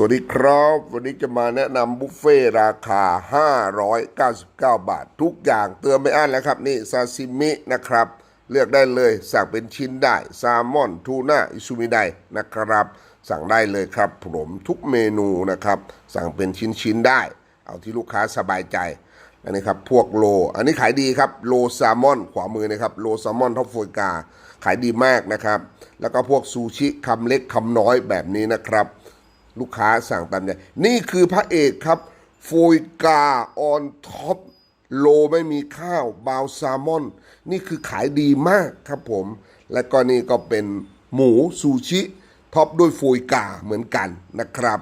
สวัสดีครับ วันนี้จะมาแนะนำบุฟเฟ่ราคา 599 บาท ทุกอย่างเตือนไม่อั้นแล้วครับ นี่ซาซิมินะครับ เลือกได้เลย สั่งเป็นชิ้นได้แซลมอนทูน่าอิซูมิไดนะครับ สั่งได้เลยครับผมทุกเมนูนะครับ สั่งเป็นชิ้นๆได้ เอาที่ลูกค้าสบายใจ อันนี้ครับพวกโล อันนี้ขายดีครับโลแซลมอนขวามือนะครับโลแซลมอนท็อปโฟกา ขายดีมากนะครับ แล้วก็พวกซูชิคำเล็กคำน้อยแบบนี้นะครับ ลูกค้าสั่งตามใจนี่คือพระเอกครับโฟยกาออนท็อปโลไม่มีข้าวบาวซลมอน นี่คือขายดีมากครับผม และก็นี่ก็เป็นหมูซูชิท็อปด้วยโฟยกาเหมือนกันนะครับ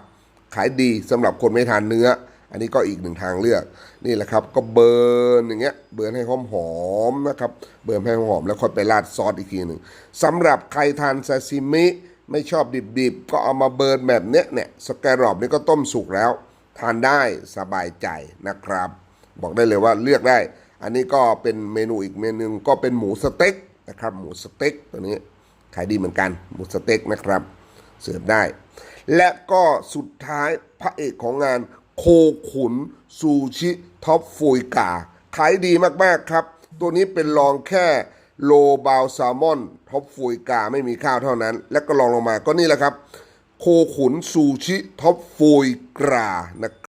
ขายดีสำหรับคนไม่ทานเนื้อ อันนี้ก็อีกหนึ่งทางเลือก นี่แหละครับก็เบิร์นอย่างเงี้ยเบิร์นให้หอมหอมนะครับ เบิร์นให้หอมแล้วค่อยไปราดซอสอีกทีหนึ่งสำหรับใครทานซาซิมิ ไม่ชอบดิบๆ ก็เอามาเบิร์นแบบเนี้ยเนี่ยสแกรอบนี่ก็ต้มสุกแล้ว ทานได้สบายใจนะครับ บอกได้เลยว่าเลือกได้ อันนี้ก็เป็นเมนูอีกเมนูหนึ่งก็เป็นหมูสเต็กนะครับ หมูสเต็กตัวนี้ขายดีเหมือนกัน หมูสเต็กนะครับ เสิร์ฟได้ และก็สุดท้ายพระเอกของงานโคขุนซูชิท็อปฟูยกาขายดีมากๆครับ ตัวนี้เป็นรองแค่ โลบาวแซลมอนท็อปฟูยกาไม่มีข้าวเท่านั้น และก็ลองลงมาก็นี่แหละครับ โคขุนซูชิท็อปฟูยกรานะ